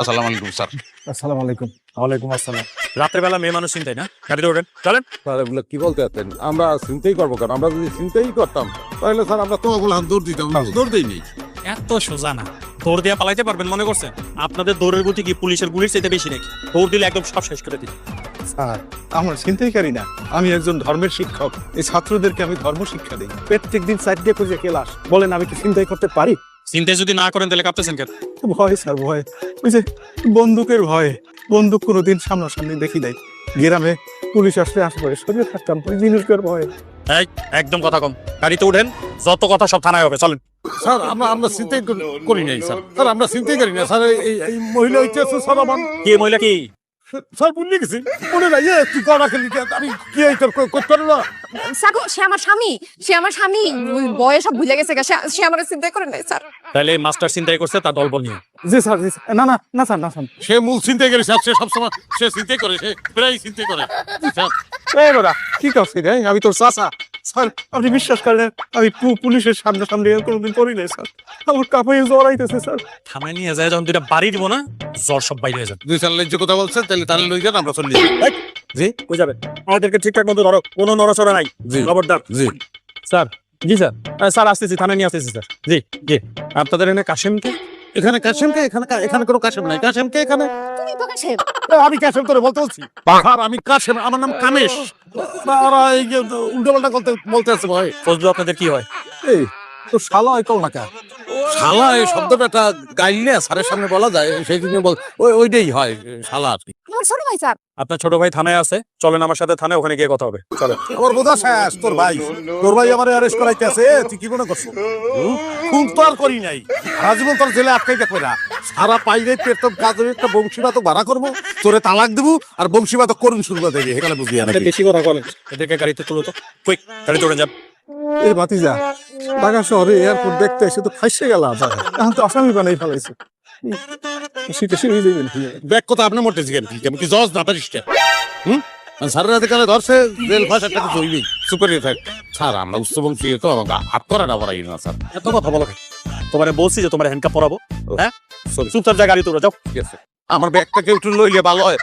আসসালামু আলাইকুম স্যার। আসসালামু আলাইকুম। ওয়ালাইকুম আসসালাম। রাতের বেলা মেয়ে মানুষ চিন্তাই না? গাড়িতে ওঠেন চলেন। স্যার এগুলো কি বলতে চাচ্ছেন আমরা চিন্তাই করব কেন? আমরা যদি চিন্তাই করতাম তাহলে স্যার আমরা দৌড় দিতাম। না দৌড় দিই নেই এত সোজা না। দৌড় দিয়ে পালাইতে পারবেন মনে করছেন? আপনাদের দৌড়ের গতি কি পুলিশের গুলির চাইতে বেশি নাকি? দৌড় দিলে একদম সব শেষ করে দিন স্যার আমার চিন্তাইকারী না। আমি একজন ধর্মের শিক্ষক। এই ছাত্রদেরকে আমি ধর্ম শিক্ষা দিই। প্রত্যেক দিন চারটে করে ক্লাস বলেন আমি কি চিন্তাই করতে পারি? চিন্তা যদি না করেন তাহলে কাঁপতেছেন কেন? ভয় স্যার ভয়। ওই যে বন্দুকের ভয়ে। বন্দুক কোনোদিন সামনাসামনি দেখি নাই। গ্রামে পুলিশ আসলে আশেপাশে সরিয়ে থাকতাম ওই জিনিসটার ভয়ে। একদম কথা কম। গাড়িতে উঠেন যত কথা সব থানায় হবে চলেন। স্যার আমরা আমরা চিন্তাই করি- নাই স্যার। স্যার আমরা চিন্তাই করি না স্যার এই মহিলা স্যার আমার কি মহিলা কি? স্যার বুঝলি গেছি। মনে নাই এ, তুই করা খেলি আমি কি এই তোর করতে পারো না? সাগো সে আমার স্বামী সে আমার স্বামী। ওই বয়স সব ভুলে গেছে গা, সে- সে আমার চিন্তা করে নাই স্যার। তাহলে মাস্টার চিন্তাই করছে তার দলবল নিয়ে। জি স্যার জি স্যার। না না না স্যার না স্যার। সে মূল চিন্তাই করি স্যার সে সবসময় সে চিন্তাই করে সে প্রায় চিন্তাই করে। স্যার। এই বাবা কি করছি রে? আমি তোর চাচা। স্যার আপনি বিশ্বাস করেন আমি পুলিশের সামনে সামনে কোনোদিন করি নাই স্যার। আমার কাপড়ে জ্বর আইতেছে স্যার। থানায় নিয়ে যায় যখন দুইটা বাড়ি দিব না জ্বর সব বাইরে হয়ে যাবে। দুই স্যার লেজ্জ কথা বলছেন তাহলে তাহলে লই যান আমরা চলে যাই। জি? কই যাবে আমাদেরকে ঠিকঠাক মতো ধরো কোনো নড়াচড়া নাই। জি। খবরদার। জি। স্যার জি স্যার। স্যার আসতেছি থানায় নিয়ে আসতেছি স্যার। জি জি। আপনাদের এখানে কাশেমকে? এখানে কাশেমকে এখানে এখানে কোনো কাশেম নাই। কাশেমকে এখানে? তুমি তো কাশেম আমি কাশেম করে বলতে বলছি। স্যার আমি কাশেম আমার নাম কামেশ। ওরা এই যে উল্টো পাল্টা বলতে বলতে আছে ভাই। ফজলু আপনাদের কি হয়? এই তো শালা হয় কল না কা? শালা এই শব্দটা একটা গাইলে স্যারের সামনে বলা যায়। সেই জন্য বল ওই ওইটাই হয় শালা আর কি। আমার ছোট ভাই স্যার। আপনার ছোট ভাই থানায় আছে? চলেন আমার সাথে থানায় ওখানে গিয়ে কথা হবে। চলেন। আমার বোধা শেষ তোর ভাই। তোর ভাই আমার অ্যারেস্ট করাইতে আছে তুই কি মনে করছ? খুন তো আর করি নাই। সারা জীবন তোর জেলে আটকাই দেখবে না সারা পাইলে পেটম কাজের একটা বংশীবাদক ভাড়া করব তোরে তালাক দেবো আর বংশীবাদক করুন শুরু করে দেবে এখানে বুঝিয়ে এটা বেশি কথা বলেন এদেরকে গাড়িতে তুলো তো। কুইক গাড়িতে উঠে যান। এই ভাতিজা ঢাকা শহরে এয়ারপোর্ট দেখতে এসে তো ফাইসে গেলাম। এখন তো আসামি বানাই ফেলাইছে। শীতে যাবেন কথা আপনি কি আমি কি জজ না প্যারিস্টার হুম? সারা রাতে কালে ধরছে রেল সুপার থাক স্যার আমরা তো আমাকে হাত করা না পড়াই না স্যার। এত কথা বলো তোমার বলছি যে তোমার হ্যান্ডকাপ পরাবো হ্যাঁ? চুপচাপ যা যাও। আমার ব্যাগটা কেউ একটু লইলে ভালো হয়।